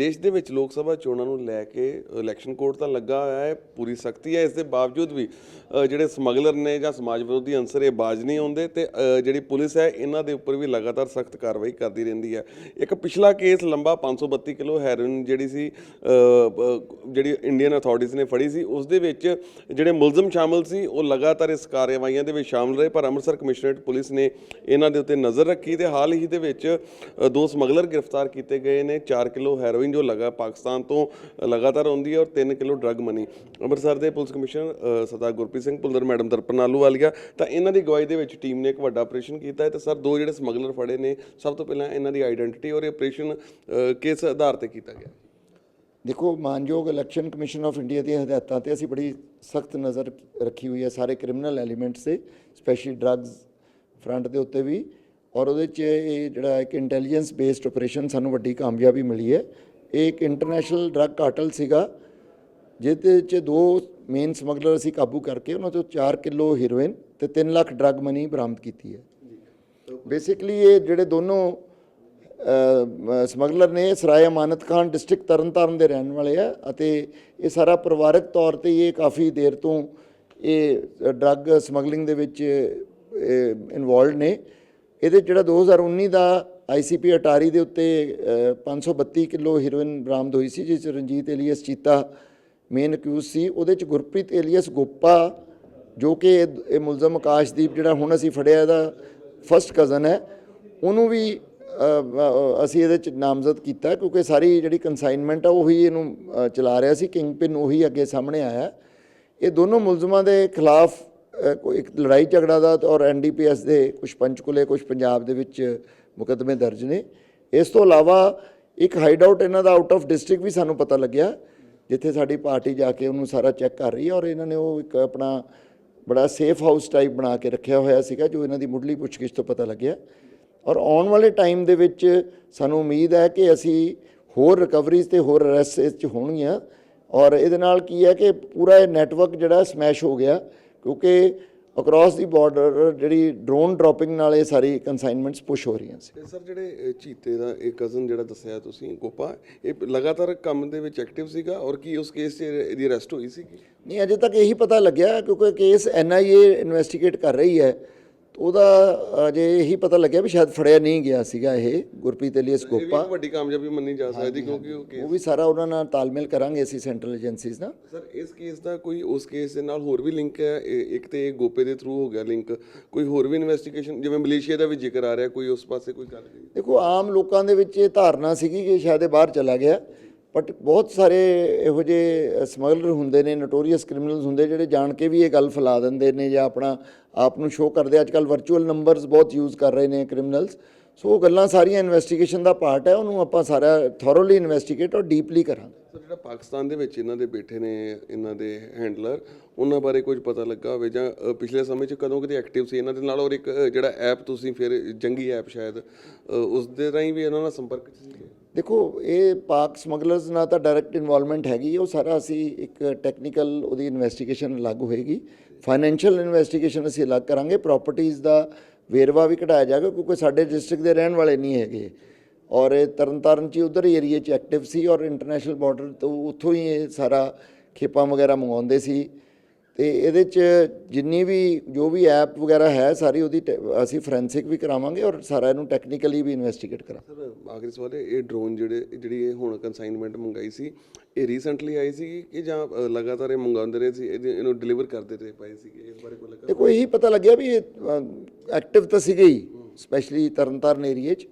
ਦੇਸ਼ ਦੇ ਵਿੱਚ ਲੋਕ ਸਭਾ ਚੋਣਾਂ ਨੂੰ ਲੈ ਕੇ ਇਲੈਕਸ਼ਨ ਕੋਡ ਤਾਂ ਲੱਗਾ ਹੋਇਆ ਹੈ, ਪੂਰੀ ਸਖਤੀ ਹੈ। ਇਸ ਦੇ ਬਾਵਜੂਦ ਵੀ ਜਿਹੜੇ ਸਮਗਲਰ ਨੇ ਜਾਂ ਸਮਾਜ ਵਿਰੋਧੀ ਅੰਸਰ ਇਹ ਬਾਜ਼ ਨਹੀਂ ਆਉਂਦੇ ਤੇ ਜਿਹੜੀ ਪੁਲਿਸ ਹੈ, ਇਹਨਾਂ ਦੇ ਉੱਪਰ ਵੀ ਲਗਾਤਾਰ ਸਖਤ ਕਾਰਵਾਈ ਕਰਦੀ ਰਹਿੰਦੀ ਹੈ। ਇੱਕ ਪਿਛਲਾ ਕੇਸ ਲੰਬਾ 532 ਕਿਲੋ ਹੈਰੋਇਨ ਜਿਹੜੀ ਸੀ ਜਿਹੜੀ ਇੰਡੀਅਨ ਅਥਾਰਟੀਜ਼ ਨੇ ਫੜੀ ਸੀ, ਉਸ ਦੇ ਵਿੱਚ ਜਿਹੜੇ ਮੁਲਜ਼ਮ ਸ਼ਾਮਲ ਸੀ, ਉਹ ਲਗਾਤਾਰ ਇਸ ਕਾਰਵਾਈਆਂ ਦੇ ਵਿੱਚ ਸ਼ਾਮਲ ਰਹੇ, ਪਰ ਅੰਮ੍ਰਿਤਸਰ ਕਮਿਸ਼ਨਰੇਟ ਪੁਲਿਸ ਨੇ ਇਹਨਾਂ ਦੇ ਉੱਤੇ ਨਜ਼ਰ ਰੱਖੀ ਤੇ ਹਾਲ ਹੀ ਦੇ ਵਿੱਚ ਦੋ ਸਮਗਲਰ ਗ੍ਰਿਫਤਾਰ ਕੀਤੇ ਗਏ ਨੇ 4 ਕਿਲੋ ਹੈਰੋਇਨ ਜੋ ਲਗਾ ਪਾਕਿਸਤਾਨ ਤੋਂ ਲਗਾਤਾਰ ਆਉਂਦੀ ਹੈ ਔਰ 3 ਕਿਲੋ ਡਰੱਗ ਮਨੀ। ਅੰਮ੍ਰਿਤਸਰ ਦੇ police commissioner Sardar Gurpreet Singh Bhullar madam Darpan Walia ਤਾਂ ਇਹਨਾਂ ਦੀ ਅਗਵਾਈ ਦੇ ਵਿੱਚ ਟੀਮ ਨੇ ਇੱਕ ਵੱਡਾ ਆਪਰੇਸ਼ਨ ਕੀਤਾ ਹੈ ਤੇ ਸਰ, ਦੋ ਜਿਹੜੇ ਸਮਗਲਰ ਫੜੇ ਨੇ, ਸਭ ਤੋਂ ਪਹਿਲਾਂ ਇਹਨਾਂ ਦੀ ਆਈਡੈਂਟੀਟੀ ਔਰ ਇਹ ਆਪਰੇਸ਼ਨ ਕਿਸ ਆਧਾਰ ਤੇ ਕੀਤਾ ਗਿਆ? ਦੇਖੋ, ਮਾਨਯੋਗ ਇਲੈਕਸ਼ਨ ਕਮਿਸ਼ਨ ਆਫ ਇੰਡੀਆ ਦੀਆਂ ਹਦਾਇਤਾਂ ਤੇ ਅਸੀਂ ਬੜੀ ਸਖਤ ਨਜ਼ਰ ਰੱਖੀ ਹੋਈ ਹੈ ਸਾਰੇ ਕ੍ਰਿਮੀਨਲ ਐਲੀਮੈਂਟਸ ਤੇ, ਸਪੈਸ਼ਲੀ ਡਰੱਗਸ ਫਰੰਟ ਦੇ ਉੱਤੇ ਵੀ। ਔਰ ਉਹਦੇ 'ਚ ਇਹ ਜਿਹੜਾ ਇੱਕ ਇੰਟੈਲੀਜੈਂਸ ਬੇਸਡ ਆਪਰੇਸ਼ਨ ਸਾਨੂੰ ਵੱਡੀ ਕਾਮਯਾਬੀ ਮਿਲੀ ਹੈ। ਇਹ ਇੱਕ ਇੰਟਰਨੈਸ਼ਨਲ ਡਰੱਗ ਕਾਰਟਲ ਸੀਗਾ, ਜਿਹਦੇ 'ਚ ਦੋ ਮੇਨ ਸਮਗਲਰ ਅਸੀਂ ਕਾਬੂ ਕਰਕੇ ਉਹਨਾਂ ਤੋਂ 4 ਕਿਲੋ ਹੀਰੋਇਨ ਤੇ 3 ਲੱਖ ਡਰੱਗ ਮਨੀ ਬਰਾਮਦ ਕੀਤੀ ਹੈ। ਬੇਸਿਕਲੀ ਇਹ ਜਿਹੜੇ ਦੋਨੋਂ ਸਮਗਲਰ ਨੇ, ਸਰਾਏ ਅਮਾਨਤ ਖਾਨ ਡਿਸਟ੍ਰਿਕਟ ਤਰਨਤਾਰਨ ਦੇ ਰਹਿਣ ਵਾਲੇ ਆ ਅਤੇ ਇਹ ਸਾਰਾ ਪਰਿਵਾਰਕ ਤੌਰ ਤੇ ਇਹ ਕਾਫੀ ਦੇਰ ਤੋਂ ਇਹ ਡਰੱਗ ਸਮਗਲਿੰਗ ਦੇ ਵਿੱਚ ਇਨਵੋਲਡ ਨੇ। ਇਹਦੇ ਜਿਹੜਾ 2019 ਦਾ ਆਈਸੀਪੀ ਅਟਾਰੀ ਦੇ ਉੱਤੇ ਅ, 532 ਕਿਲੋ ਹੀਰੋਇਨ ਬਰਾਮਦ ਹੋਈ ਸੀ ਜਿਸ 'ਚ Ranjit alias Cheeta main accused ਸੀ। ਉਹਦੇ ਚ ਗੁਰਪ੍ਰੀਤ ਏਲੀਅਸ ਗੋਪਾ ਜੋ ਕਿ ਇਹ ਮੁਲਜ਼ਮ ਆਕਾਸ਼ਦੀਪ ਜਿਹੜਾ ਹੁਣ ਅਸੀਂ ਫੜਿਆ ਇਹਦਾ ਫਸਟ ਕਜ਼ਨ ਹੈ ਉਹਨੂੰ ਵੀ ਅਸੀਂ ਇਹਦੇ ਚ ਨਾਮਜ਼ਦ ਕੀਤਾ ਕਿਉਂਕਿ ਸਾਰੀ ਜਿਹੜੀ ਕਨਸਾਈਨਮੈਂਟ ਆ ਉਹੀ ਇਹਨੂੰ ਚਲਾ ਰਿਹਾ ਸੀ। ਕਿੰਗ ਪਿਨ ਉਹੀ ਅੱਗੇ ਸਾਹਮਣੇ ਆਇਆ। ਇਹ ਦੋਨੋਂ ਮੁਲਜ਼ਮਾਂ ਦੇ ਖਿਲਾਫ ਕੋਈ ਇੱਕ ਲੜਾਈ ਝਗੜਾ ਦਾ ਔਰ ਐਨਡੀਪੀਐਸ ਦੇ ਕੁਝ ਪੰਚਕੁਲੇ ਕੁਝ ਪੰਜਾਬ ਦੇ ਵਿੱਚ ਮੁਕੱਦਮੇ ਦਰਜ ਨੇ। ਇਸ ਤੋਂ ਇਲਾਵਾ ਇੱਕ ਹਾਈਡ ਆਊਟ ਇਹਨਾਂ ਦਾ ਆਊਟ ਆਫ ਡਿਸਟ੍ਰਿਕਟ ਵੀ ਸਾਨੂੰ ਪਤਾ ਲੱਗਿਆ, ਜਿੱਥੇ ਸਾਡੀ ਪਾਰਟੀ ਜਾ ਕੇ ਉਹਨੂੰ ਸਾਰਾ ਚੈੱਕ ਕਰ ਰਹੀ ਹੈ ਔਰ ਇਹਨਾਂ ਨੇ ਉਹ ਇੱਕ ਆਪਣਾ ਬੜਾ ਸੇਫ ਹਾਊਸ ਟਾਈਪ ਬਣਾ ਕੇ ਰੱਖਿਆ ਹੋਇਆ ਸੀਗਾ, ਜੋ ਇਹਨਾਂ ਦੀ ਮੁੱਢਲੀ ਪੁੱਛਗਿੱਛ ਤੋਂ ਪਤਾ ਲੱਗਿਆ। ਔਰ ਆਉਣ ਵਾਲੇ ਟਾਈਮ ਦੇ ਵਿੱਚ ਸਾਨੂੰ ਉਮੀਦ ਹੈ ਕਿ ਅਸੀਂ ਹੋਰ ਰਿਕਵਰੀਜ਼ ਤੇ ਹੋਰ ਅਰੈਸਟ ਇਸ 'ਚ ਹੋਣਗੀਆਂ। ਔਰ ਇਹਦੇ ਨਾਲ ਕੀ ਹੈ ਕਿ ਪੂਰਾ ਇਹ ਨੈਟਵਰਕ ਜਿਹੜਾ ਸਮੈਸ਼ ਹੋ ਗਿਆ, ਕਿਉਂਕਿ ਅਕ੍ਰੋਸ ਦੀ ਬਾਰਡਰ ਜਿਹੜੀ ਡਰੋਨ ਡ੍ਰੌਪਿੰਗ ਨਾਲ ਇਹ ਸਾਰੀ ਕਨਸਾਈਨਮੈਂਟਸ ਪੁਸ਼ ਹੋ ਰਹੀਆਂ ਸੀ। ਸਰ ਜਿਹੜੇ ਚੀਤੇ ਦਾ ਇਹ ਕਜ਼ਨ ਜਿਹੜਾ ਦੱਸਿਆ ਤੁਸੀਂ ਗੋਪਾ ਇਹ ਲਗਾਤਾਰ ਕੰਮ ਦੇ ਵਿੱਚ ਐਕਟਿਵ ਸੀਗਾ ਔਰ ਕੀ ਉਸ ਕੇਸ 'ਚ ਇਹਦੀ ਅਰੈਸਟ ਹੋਈ ਸੀ ਨਹੀਂ ਅਜੇ ਤੱਕ ਇਹੀ ਪਤਾ ਲੱਗਿਆ ਕਿਉਂਕਿ ਕੇਸ ਐਨਆਈਏ ਇਨਵੈਸਟੀਗੇਟ ਕਰ ਰਹੀ ਹੈ। ਉਹਦਾ ਅਜੇ ਇਹੀ ਪਤਾ ਲੱਗਿਆ ਵੀ ਸ਼ਾਇਦ ਫੜਿਆ ਨਹੀਂ ਗਿਆ ਸੀਗਾ ਇਹ ਗੁਰਪ੍ਰੀਤ ਅਲੀਅਸ ਗੋਪਾ। ਵੱਡੀ ਕਾਮਯਾਬੀ ਮੰਨੀ ਜਾ ਸਕਦੀ ਕਿਉਂਕਿ ਉਹ ਕੇਸ ਉਹ ਵੀ ਸਾਰਾ ਉਹਨਾਂ ਨਾਲ ਤਾਲਮੇਲ ਕਰਾਂਗੇ ਅਸੀਂ ਸੈਂਟਰਲ ਏਜੰਸੀਜ਼ ਨਾਲ। ਸਰ ਇਸ ਕੇਸ ਦਾ ਕੋਈ ਉਸ ਕੇਸ ਦੇ ਨਾਲ ਹੋਰ ਵੀ ਲਿੰਕ ਹੈ? ਇੱਕ ਤੇ ਇਹ ਗੋਪੇ ਦੇ ਥਰੂ ਹੋ ਗਿਆ ਲਿੰਕ ਕੋਈ ਹੋਰ ਵੀ ਇਨਵੈਸਟੀਗੇਸ਼ਨ ਜਿਵੇਂ ਮਲੇਸ਼ੀਆ ਦਾ ਵੀ ਜ਼ਿਕਰ ਆ ਰਿਹਾ ਕੋਈ ਉਸ ਪਾਸੇ ਕੋਈ ਗੱਲ ਨਹੀਂ। ਦੇਖੋ ਆਮ ਲੋਕਾਂ ਦੇ ਵਿੱਚ ਇਹ ਧਾਰਨਾ ਸੀਗੀ ਕਿ ਸ਼ਾਇਦ ਇਹ ਬਾਹਰ ਚਲਾ ਗਿਆ। ਬਟ ਬਹੁਤ ਸਾਰੇ ਇਹੋ ਜਿਹੇ ਸਮਗਲਰ ਹੁੰਦੇ ਨੇ ਨਟੋਰੀਅਸ ਕ੍ਰਿਮੀਨਲਸ ਹੁੰਦੇ, ਜਿਹੜੇ ਜਾਣ ਕੇ ਵੀ ਇਹ ਗੱਲ ਫੈਲਾ ਦਿੰਦੇ ਨੇ ਜਾਂ ਆਪਣਾ ਆਪ ਨੂੰ ਸ਼ੋਅ ਕਰਦੇ ਅੱਜ ਕੱਲ ਵਰਚੁਅਲ ਨੰਬਰਸ ਬਹੁਤ ਯੂਜ਼ ਕਰ ਰਹੇ ਨੇ ਕ੍ਰਿਮੀਨਲਸ ਸੋ ਉਹ ਗੱਲਾਂ ਸਾਰੀਆਂ ਇਨਵੈਸਟੀਗੇਸ਼ਨ ਦਾ ਪਾਰਟ ਹੈ ਉਹਨੂੰ ਆਪਾਂ ਸਾਰਾ ਥੋਰੋਲੀ ਇਨਵੈਸਟੀਗੇਟ ਔਰ ਡੀਪਲੀ ਕਰਾਂਗੇ। ਸਰ ਜਿਹੜਾ ਪਾਕਿਸਤਾਨ ਦੇ ਵਿੱਚ ਇਹਨਾਂ ਦੇ ਬੈਠੇ ਨੇ ਇਹਨਾਂ ਦੇ ਹੈਂਡਲਰ ਉਹਨਾਂ ਬਾਰੇ ਕੁਝ ਪਤਾ ਲੱਗਾ ਹੋਵੇ ਜਾਂ ਪਿਛਲੇ ਸਮੇਂ 'ਚ ਕਦੋਂ ਕਦੇ ਐਕਟਿਵ ਸੀ? ਇਹਨਾਂ ਦੇ ਨਾਲ ਔਰ ਇੱਕ ਜਿਹੜਾ ਐਪ ਤੁਸੀਂ ਫਿਰ ਜੰਗੀ ਐਪ ਸ਼ਾਇਦ ਉਸ ਦੇ ਰਾਹੀਂ ਵੀ ਇਹਨਾਂ ਨਾਲ ਸੰਪਰਕ 'ਚ ਸੀਗੇ? ਦੇਖੋ ਇਹ ਪਾਕ ਸਮਗਲਰਸ ਨਾਲ ਤਾਂ ਡਾਇਰੈਕਟ ਇਨਵੋਲਵਮੈਂਟ ਹੈਗੀ ਉਹ ਸਾਰਾ ਅਸੀਂ ਇੱਕ ਟੈਕਨੀਕਲ ਉਹਦੀ ਇਨਵੈਸਟੀਗੇਸ਼ਨ ਅਲੱਗ ਹੋਏਗੀ। ਫਾਈਨੈਂਸ਼ੀਅਲ ਇਨਵੈਸਟੀਗੇਸ਼ਨ ਅਸੀਂ ਅਲੱਗ ਕਰਾਂਗੇ ਪ੍ਰਾਪਰਟੀਆਂ ਦਾ ਵੇਰਵਾ ਵੀ ਕਢਾਇਆ ਜਾਏਗਾ ਕਿਉਂਕਿ ਸਾਡੇ ਡਿਸਟ੍ਰਿਕਟ ਦੇ ਰਹਿਣ ਵਾਲੇ ਨਹੀਂ ਹੈਗੇ। ਔਰ ਇਹ ਤਰਨਤਾਰਨ ਚ ਉਧਰ ਏਰੀਏ ਚ ਐਕਟਿਵ ਸੀ ਔਰ ਇੰਟਰਨੈਸ਼ਨਲ ਬਾਰਡਰ ਤੋਂ ਉੱਥੋਂ ਹੀ ਇਹ ਸਾਰਾ ਖੇਪਾਂ ਵਗੈਰਾ ਮੰਗਵਾਉਂਦੇ ਸੀ। ਤੇ ਇਹਦੇ ਚ ਜਿੰਨੀ ਵੀ ਜੋ ਵੀ ਐਪ ਵਗੈਰਾ ਹੈ ਸਾਰੀ ਉਹਦੀ ਟੈ- ਅਸੀਂ ਫੋਰੈਂਸਿਕ ਵੀ ਕਰਾਵਾਂਗੇ ਔਰ ਸਾਰਾ ਇਹਨੂੰ ਟੈਕਨੀਕਲੀ ਵੀ ਇਨਵੈਸਟੀਗੇਟ ਕਰਾਂਗੇ। ਸਰ ਆਖਰੀ ਸਵਾਲ ਹੈ ਇਹ ਡਰੋਨ ਜਿਹੜੇ ਜਿਹੜੀ ਇਹ ਹੁਣ ਕੰਸਾਈਨਮੈਂਟ ਮੰਗਾਈ ਸੀ ਇਹ ਰੀਸੈਂਟਲੀ ਆਈ ਸੀ ਕਿ ਜਾਂ ਅ, ਲਗਾਤਾਰ ਇਹ ਮੰਗਾਉਂਦੇ ਰਹੇ ਸੀ ਇਹਦੇ- ਇਹਨੂੰ ਡਿਲੀਵਰ ਕਰਦੇ ਰਹੇ ਪਏ ਸੀਗੇ ਇਸ ਬਾਰੇ ਕੋਈ ਲੱਗਾ? ਦੇਖੋ ਇਹੀ ਪਤਾ ਲੱਗਿਆ ਵੀ ਐਕਟਿਵ ਤਾਂ ਸੀਗੇ ਹੀ ਸਪੈਸ਼ਲੀ ਤਰਨਤਾਰਨ ਏਰੀਏ 'ਚ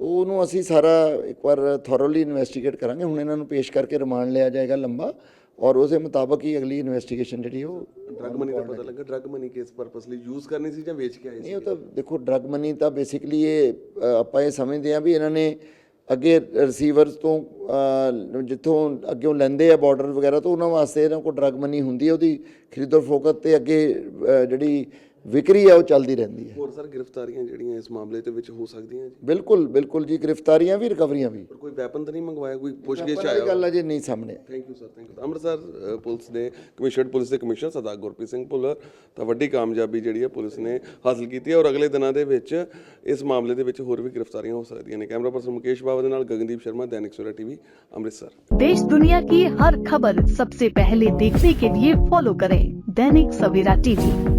ਤੋਂ ਉਹਨੂੰ ਅਸੀਂ ਸਾਰਾ ਇੱਕ ਵਾਰ ਥੋਰੋਲੀ ਇਨਵੈਸਟੀਗੇਟ ਕਰਾਂਗੇ। ਹੁਣ ਇਹਨਾਂ ਨੂੰ ਪੇਸ਼ ਕਰਕੇ ਰਿਮਾਂਡ ਲਿਆ ਜਾਏਗਾ ਲੰਬਾ। ਔਰ ਉਸੇ ਮੁਤਾਬਕ ਹੀ ਅਗਲੀ ਇਨਵੈਸਟੀਗੇਸ਼ਨ ਜਿਹੜੀ ਉਹ ਡਰਗ ਮਨੀ ਦਾ ਪਤਾ ਲੱਗਾ ਡਰਗ ਮਨੀ ਕਿਸ ਪਰਪਸ ਲਈ ਯੂਜ਼ ਕਰਨੀ ਸੀ ਜਾਂ ਵੇਚ ਕੇ ਆਏ ਸੀ ਨਹੀਂ ਉਹ ਤਾਂ ਦੇਖੋ ਡਰਗ ਮਨੀ ਤਾਂ ਬੇਸਿਕਲੀ ਇਹ ਆਪਾਂ ਇਹ ਸਮਝਦੇ ਹਾਂ ਵੀ ਇਹਨਾਂ ਨੇ ਅੱਗੇ ਰਿਸੀਵਰਸ ਤੋਂ ਜਿੱਥੋਂ ਅੱਗੇੋਂ ਲੈਂਦੇ ਆ ਬਾਰਡਰ ਵਗੈਰਾ ਤੋਂ ਉਹਨਾਂ ਵਾਸਤੇ ਇਹਨਾਂ ਕੋਲ ਡਰਗ ਮਨੀ ਹੁੰਦੀ ਹੈ ਉਹਦੀ ਖਰੀਦੋ ਫਰੋਖਤ ਤੇ ਅੱਗੇ ਜਿਹੜੀ ਵਿਕਰੀ ਹੈ ਉਹ ਚੱਲਦੀ ਰਹਿੰਦੀ ਹੈ ਹੋਰ ਸਰ ਗ੍ਰਿਫਤਾਰੀਆਂ ਜਿਹੜੀਆਂ ਇਸ ਮਾਮਲੇ ਦੇ ਵਿੱਚ ਹੋ ਸਕਦੀਆਂ ਜੀ ਬਿਲਕੁਲ ਬਿਲਕੁਲ ਜੀ ਗ੍ਰਿਫਤਾਰੀਆਂ ਵੀ ਰਿਕਵਰੀਆਂ ਵੀ ਪਰ ਕੋਈ ਵੈਪਨ ਤਾਂ ਨਹੀਂ ਮੰਗਵਾਇਆ ਕੋਈ ਪੁੱਛਗਿੱਛ ਪਰ ਆਇਆ ਇਹ ਗੱਲ ਅਜੇ ਨਹੀਂ ਸਾਹਮਣੇ ਆਈ। Thank you sir thank you Amritsar a, police ਦੇ ਕਮਿਸ਼ਨਰ ਪੁਲਿਸ ਦੇ ਕਮਿਸ਼ਨਰ ਸਰਦਾਰ ਗੁਰਪ੍ਰੀਤ ਸਿੰਘ ਭੁੱਲਰ ਤਾਂ ਵੱਡੀ ਕਾਮਯਾਬੀ ਜਿਹੜੀ ਹੈ ਪੁਲਿਸ ਨੇ ਹਾਸਲ ਕੀਤੀ ਹੈ ਔਰ ਅਗਲੇ ਦਿਨਾਂ ਦੇ ਵਿੱਚ ਇਸ ਮਾਮਲੇ ਦੇ ਵਿੱਚ ਹੋਰ ਵੀ ਗ੍ਰਿਫਤਾਰੀਆਂ ਹੋ ਸਕਦੀਆਂ ਨੇ ਕੈਮਰਾ ਪਰਸਨ ਮੁਕੇਸ਼ ਬਾਵਾ ਦੇ ਨਾਲ ਗਗਨਦੀਪ ਸ਼ਰਮਾ दैनिक सवेरा टीवी अमृतसर देश दुनिया की हर खबर सबसे पहले देखने के लिए फॉलो करें दैनिक सवेरा टीवी